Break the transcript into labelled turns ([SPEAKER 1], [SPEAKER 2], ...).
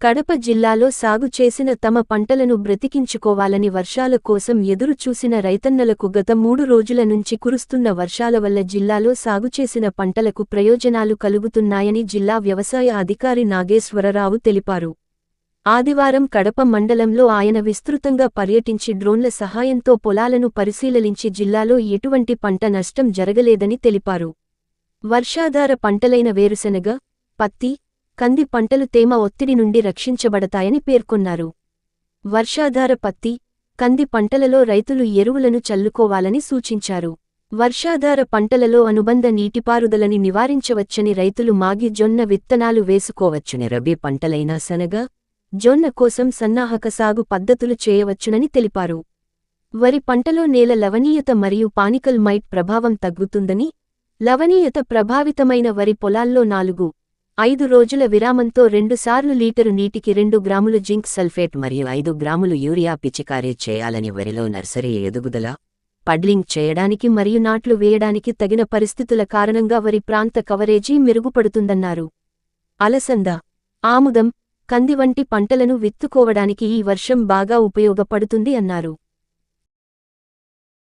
[SPEAKER 1] కడప జిల్లాలో సాగు చేసిన తమ పంటలను బ్రతికించుకోవాలని వర్షాల కోసం ఎదురు చూసిన రైతన్నలకు గత మూడు రోజుల నుంచి కురుస్తున్న వర్షాల వల్ల జిల్లాలో సాగు చేసిన పంటలకు ప్రయోజనాలు కలుగుతున్నాయని జిల్లా వ్యవసాయ అధికారి నాగేశ్వరరావు తెలిపారు. ఆదివారం కడప మండలంలో ఆయన విస్తృతంగా పర్యటించి డ్రోన్ల సహాయంతో పొలాలను పరిశీలనించి జిల్లాలో ఎటువంటి పంట నష్టం జరగలేదని తెలిపారు. వర్షాధార పంటలైన వేరుశెనగ పత్తి కంది పంటలు తేమ ఒత్తిడి నుండి రక్షించబడతాయని పేర్కొన్నారు. వర్షాధార పత్తి కంది పంటలలో రైతులు ఎరువులను చల్లుకోవాలని సూచించారు. వర్షాధార పంటలలో అనుబంధ నీటిపారుదలని నివారించవచ్చని రైతులు మాగి జొన్న విత్తనాలు వేసుకోవచ్చుని రబీ పంటలైన శనగ జొన్న కోసం సన్నాహక సాగు పద్ధతులు చేయవచ్చునని తెలిపారు. వరి పంటలో నేల లవణీయత మరియు పానికల్ మైట్ ప్రభావం తగ్గుతుందని లవణీయత ప్రభావితమైన వరి పొలాల్లో నాలుగు ఐదు రోజుల విరామంతో రెండుసార్లు లీటరు నీటికి రెండు గ్రాములు జింక్ సల్ఫేట్ మరియు ఐదు గ్రాములు యూరియా పిచికారీ చేయాలని వరిలో నర్సరీ ఎదుగుదల పడ్లింగ్ చేయడానికి మరియు నాట్లు వేయడానికి తగిన పరిస్థితుల కారణంగా వరి ప్రాంత కవరేజీ మెరుగుపడుతుందన్నారు. అలసంద ఆముదం కంది వంటి పంటలను విత్తుకోవడానికి ఈ వర్షం బాగా ఉపయోగపడుతుంది అన్నారు.